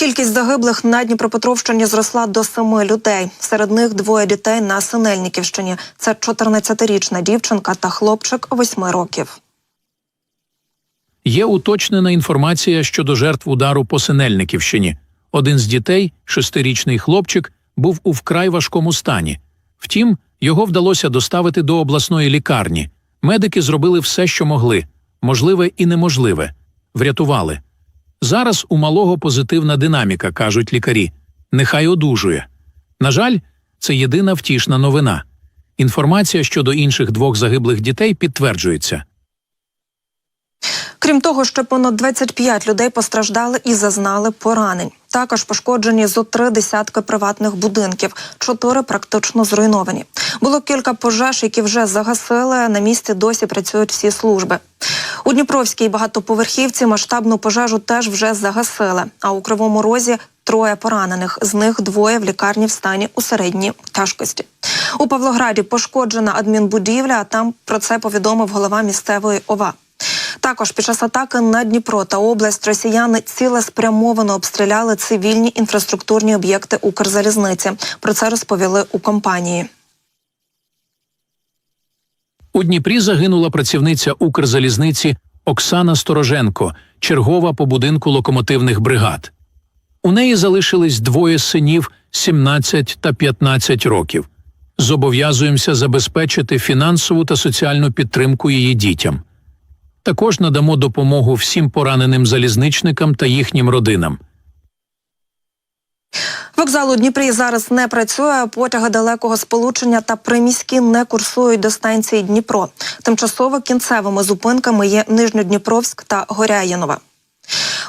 Кількість загиблих на Дніпропетровщині зросла до семи людей. Серед них двоє дітей на Синельниківщині. Це 14-річна дівчинка та хлопчик 8 років. Є уточнена інформація щодо жертв удару по Синельниківщині. Один з дітей, шестирічний хлопчик, був у вкрай важкому стані. Втім, його вдалося доставити до обласної лікарні. Медики зробили все, що могли, можливе і неможливе. Врятували. Зараз у малого позитивна динаміка, кажуть лікарі. Нехай одужує. На жаль, це єдина втішна новина. Інформація щодо інших двох загиблих дітей підтверджується. Крім того, ще понад 25 людей постраждали і зазнали поранень. Також пошкоджені зо три десятки приватних будинків, чотири практично зруйновані. Було кілька пожеж, які вже загасили. На місці досі працюють всі служби. У Дніпровській багатоповерхівці масштабну пожежу теж вже загасили. А у Кривому Розі троє поранених. З них двоє в лікарні в стані у середній тяжкості. У Павлограді пошкоджена адмінбудівля. а Там про це повідомив голова місцевої ОВА. Також під час атаки на Дніпро та область росіяни цілеспрямовано обстріляли цивільні інфраструктурні об'єкти Укрзалізниці. Про це розповіли у компанії. У Дніпрі загинула працівниця Укрзалізниці Оксана Стороженко, чергова по будинку локомотивних бригад. У неї залишились двоє синів 17 та 15 років. Зобов'язуємося забезпечити фінансову та соціальну підтримку її дітям. Також надамо допомогу всім пораненим залізничникам та їхнім родинам. Вокзал у Дніпрі зараз не працює. Потяги далекого сполучення та приміські не курсують до станції Дніпро. Тимчасово кінцевими зупинками є Нижньодніпровськ та Горяїнова.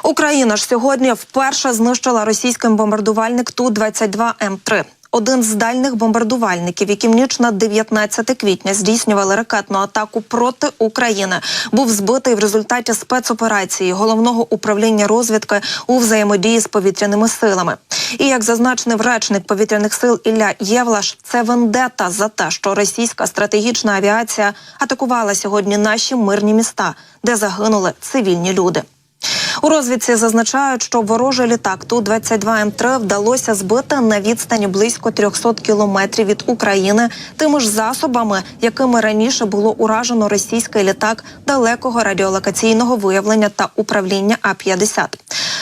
Україна ж сьогодні вперше знищила російський бомбардувальник Ту-22 М3. Один з дальних бомбардувальників, які ніч на 19 квітня здійснювали ракетну атаку проти України, був збитий в результаті спецоперації головного управління розвідки у взаємодії з повітряними силами. І як зазначений речник повітряних сил Ілля Євлаш, це вендета за те, що російська стратегічна авіація атакувала сьогодні наші мирні міста, де загинули цивільні люди. У розвідці зазначають, що ворожий літак Ту-22М3 вдалося збити на відстані близько 300 кілометрів від України тими ж засобами, якими раніше було уражено російський літак далекого радіолокаційного виявлення та управління А-50.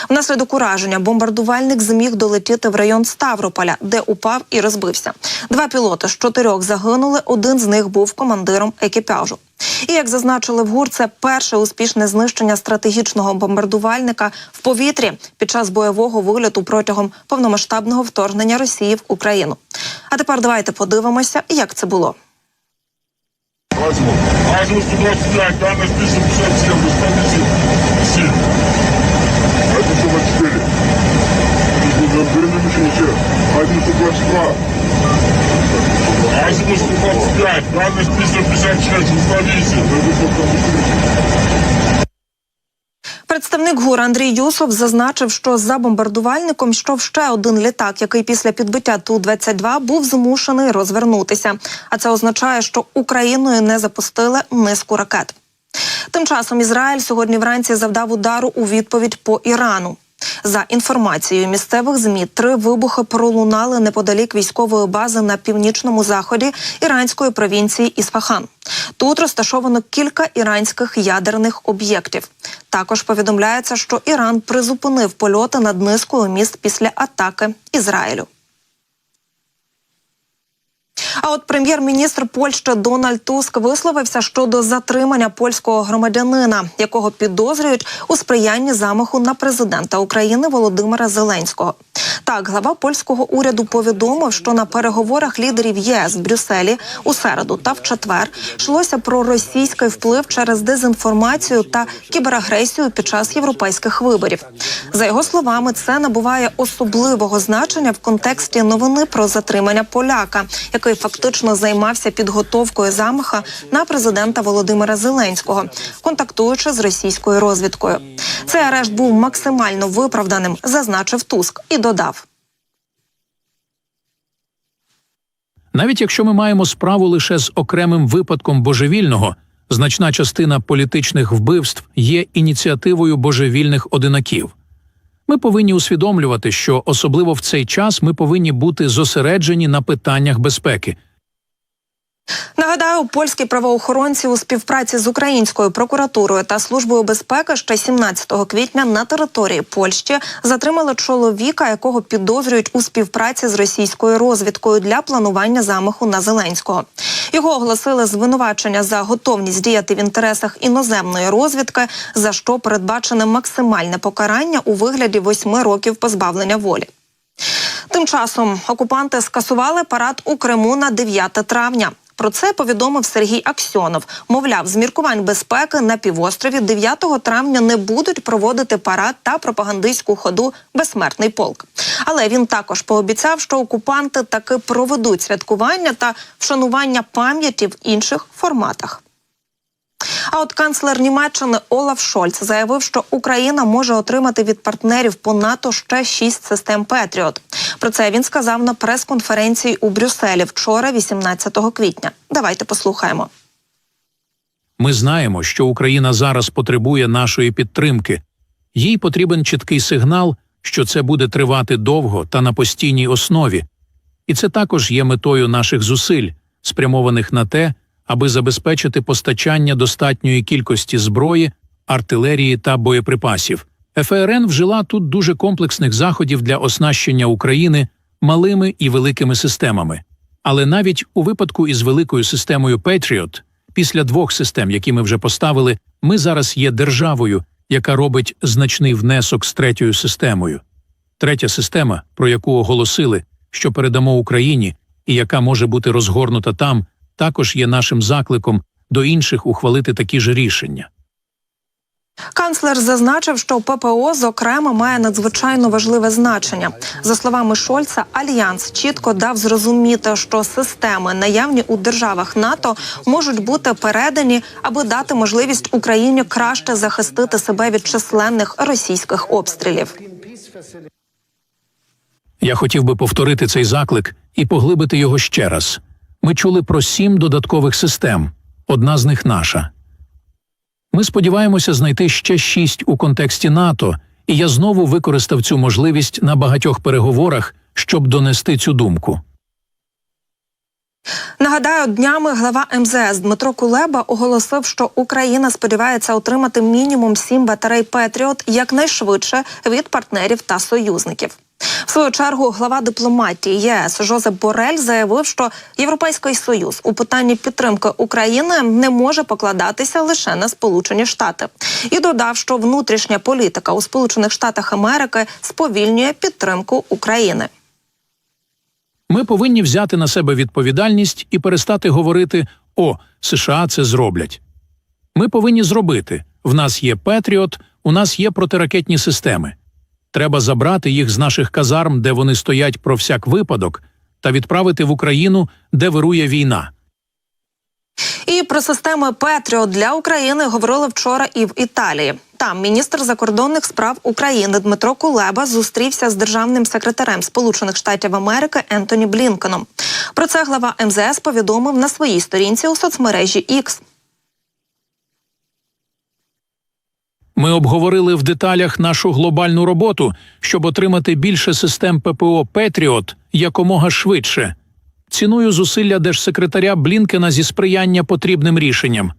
Внаслідок ураження бомбардувальник зміг долетіти в район Ставрополя, де упав і розбився. Два пілоти з чотирьох загинули. Один з них був командиром екіпажу. І як зазначили в ГУР, це перше успішне знищення стратегічного бомбардувальника в повітрі під час бойового виліту протягом повномасштабного вторгнення Росії в Україну. А тепер давайте подивимося, як це було. Азму, 24. Вернули еще 1122. 1125. Данный список 56. Установите. Представник ГУР Андрій Юсов зазначив, що за бомбардувальником йшов ще один літак, який після підбиття ту 22 був змушений розвернутися. А це означає, що Україною не запустили низку ракет. Тим часом Ізраїль сьогодні вранці завдав удару у відповідь по Ірану. За інформацією місцевих змі, три вибухи пролунали неподалік військової бази на північному заході іранської провінції Ісфахан. Тут розташовано кілька іранських ядерних об'єктів. Також повідомляється, що Іран призупинив польоти над низкою міст після атаки Ізраїлю. А от прем'єр-міністр Польщі Дональд Туск висловився щодо затримання польського громадянина, якого підозрюють у сприянні замаху на президента України Володимира Зеленського. Так, глава польського уряду повідомив, що на переговорах лідерів ЄС в Брюсселі у середу та в четвер йшлося про російський вплив через дезінформацію та кіберагресію під час європейських виборів. За його словами, це набуває особливого значення в контексті новини про затримання поляка, який фактично займався підготовкою замаха на президента Володимира Зеленського, контактуючи з російською розвідкою. Цей арешт був максимально виправданим, зазначив Туск і додав. Навіть якщо ми маємо справу лише з окремим випадком божевільного, значна частина політичних вбивств є ініціативою божевільних одинаків. Ми повинні усвідомлювати, що особливо в цей час ми повинні бути зосереджені на питаннях безпеки. Нагадаю, польські правоохоронці у співпраці з українською прокуратурою та службою безпеки ще 17 квітня на території Польщі затримали чоловіка, якого підозрюють у співпраці з російською розвідкою для планування замаху на Зеленського. Його оголосили звинувачення за готовність діяти в інтересах іноземної розвідки, за що передбачене максимальне покарання у вигляді восьми років позбавлення волі. Тим часом окупанти скасували парад у Криму на 9 травня. Про це повідомив Сергій Аксьонов. Мовляв, з міркувань безпеки на півострові 9 травня не будуть проводити парад та пропагандистську ходу Безсмертний полк. Але він також пообіцяв, що окупанти таки проведуть святкування та вшанування пам'яті в інших форматах. А от канцлер Німеччини Олаф Шольц заявив, що Україна може отримати від партнерів по НАТО ще шість систем Петріот. Про це він сказав на прес-конференції у Брюсселі вчора, 18 квітня. Давайте послухаємо. Ми знаємо, що Україна зараз потребує нашої підтримки. Їй потрібен чіткий сигнал, що це буде тривати довго та на постійній основі. І це також є метою наших зусиль, спрямованих на те, аби забезпечити постачання достатньої кількості зброї, артилерії та боєприпасів. ФРН вжила тут дуже комплексних заходів для оснащення України малими і великими системами. Але навіть у випадку із великою системою Patriot, після двох систем, які ми вже поставили, ми зараз є державою, яка робить значний внесок з третьою системою. Третя система, про яку оголосили, що передамо Україні, і яка може бути розгорнута там, також є нашим закликом до інших ухвалити такі ж рішення. Канцлер зазначив, що ППО зокрема має надзвичайно важливе значення. За словами Шольца, альянс чітко дав зрозуміти, що системи, наявні у державах НАТО, можуть бути передані, аби дати можливість Україні краще захистити себе від численних російських обстрілів. Я хотів би повторити цей заклик і поглибити його ще раз. Ми чули про сім додаткових систем, одна з них наша. Ми сподіваємося знайти ще шість у контексті НАТО, і я знову використав цю можливість на багатьох переговорах, щоб донести цю думку. Нагадаю, днями глава МЗС Дмитро Кулеба оголосив, що Україна сподівається отримати мінімум сім батарей Петріот якнайшвидше від партнерів та союзників. В свою чергу глава дипломатії ЄС Жозеп Борель заявив, що Європейський союз у питанні підтримки України не може покладатися лише на Сполучені Штати, і додав, що внутрішня політика у Сполучених Штатах Америки сповільнює підтримку України. Ми повинні взяти на себе відповідальність і перестати говорити О, США це зроблять. Ми повинні зробити. В нас є Петріот, у нас є протиракетні системи. Треба забрати їх з наших казарм, де вони стоять про всяк випадок, та відправити в Україну, де вирує війна. І про системи Петріот для України говорили вчора і в Італії. Там міністр закордонних справ України Дмитро Кулеба зустрівся з державним секретарем Сполучених Штатів Америки Ентоні Блінкеном. Про це глава МЗС повідомив на своїй сторінці у соцмережі X. Ми обговорили в деталях нашу глобальну роботу, щоб отримати більше систем ППО Петріот якомога швидше. Ціную зусилля держсекретаря Блінкена зі сприяння потрібним рішенням.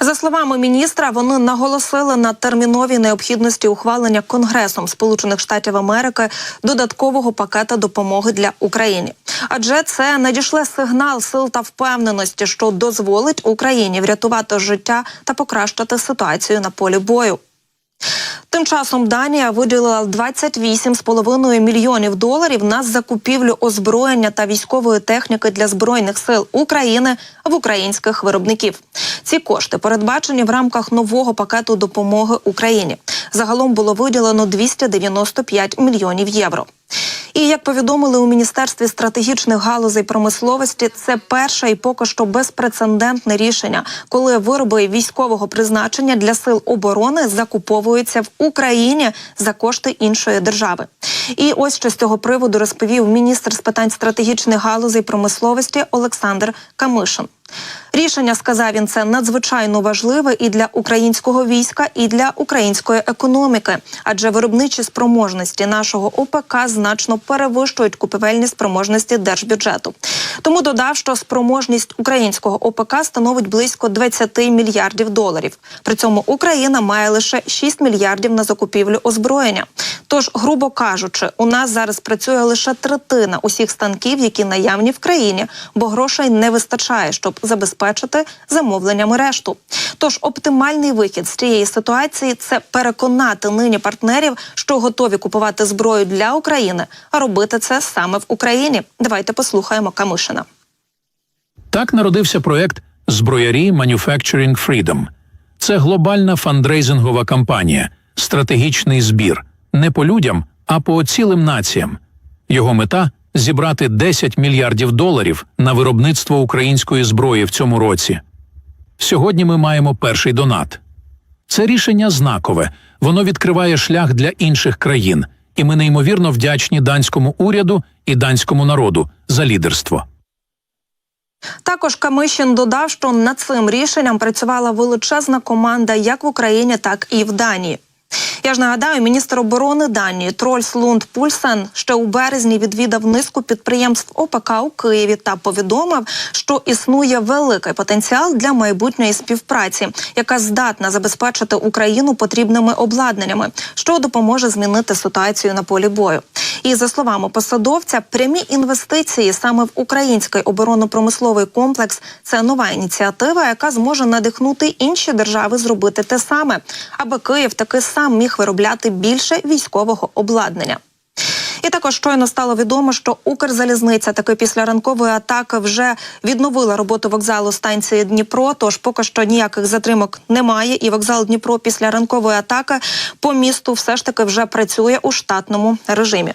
За словами міністра, вони наголосили на терміновій необхідності ухвалення Конгресом Сполучених Штатів Америки додаткового пакета допомоги для України. Адже це надішле сигнал сил та впевненості, що дозволить Україні врятувати життя та покращити ситуацію на полі бою. Тим часом Данія виділила 28,5 мільйонів доларів на закупівлю озброєння та військової техніки для збройних сил України в українських виробників. Ці кошти передбачені в рамках нового пакету допомоги Україні. Загалом було виділено 295 мільйонів євро. І як повідомили у міністерстві стратегічних галузей промисловості, це перше і поки що безпрецедентне рішення, коли вироби військового призначення для сил оборони закуповуються в Україні за кошти іншої держави. І ось що з цього приводу розповів міністр з питань стратегічних галузей промисловості Олександр Камишин. Рішення сказав він це надзвичайно важливе і для українського війська, і для української економіки, адже виробничі спроможності нашого ОПК значно перевищують купівельні спроможності держбюджету. Тому додав, що спроможність українського ОПК становить близько 20 мільярдів доларів. При цьому Україна має лише 6 мільярдів на закупівлю озброєння. Тож, грубо кажучи, у нас зараз працює лише третина усіх станків, які наявні в країні, бо грошей не вистачає, щоб забезпечити замовленнями решту. Тож оптимальний вихід з цієї ситуації це переконати нині партнерів, що готові купувати зброю для України, а робити це саме в Україні. Давайте послухаємо Камишина. Так народився проект Зброярі Manufacturing Freedom. Це глобальна фандрейзингова кампанія, стратегічний збір не по людям, а по цілим націям. Його мета зібрати 10 мільярдів доларів на виробництво української зброї в цьому році. Сьогодні ми маємо перший донат. Це рішення знакове, воно відкриває шлях для інших країн, і ми неймовірно вдячні данському уряду і данському народу за лідерство. Також Камишин додав, що над цим рішенням працювала величезна команда як в Україні, так і в Данії. Я ж нагадаю, міністр оборони Данії Трольс Лунд Пульсен ще у березні відвідав низку підприємств ОПК у Києві та повідомив, що існує великий потенціал для майбутньої співпраці, яка здатна забезпечити Україну потрібними обладнаннями, що допоможе змінити ситуацію на полі бою. І за словами посадовця, прямі інвестиції саме в український оборонно-промисловий комплекс це нова ініціатива, яка зможе надихнути інші держави зробити те саме, аби Київ таки сам міг виробляти більше військового обладнання. І також щойно стало відомо, що Укрзалізниця таки після ранкової атаки вже відновила роботу вокзалу станції Дніпро. Тож поки що ніяких затримок немає. І вокзал Дніпро після ранкової атаки по місту все ж таки вже працює у штатному режимі.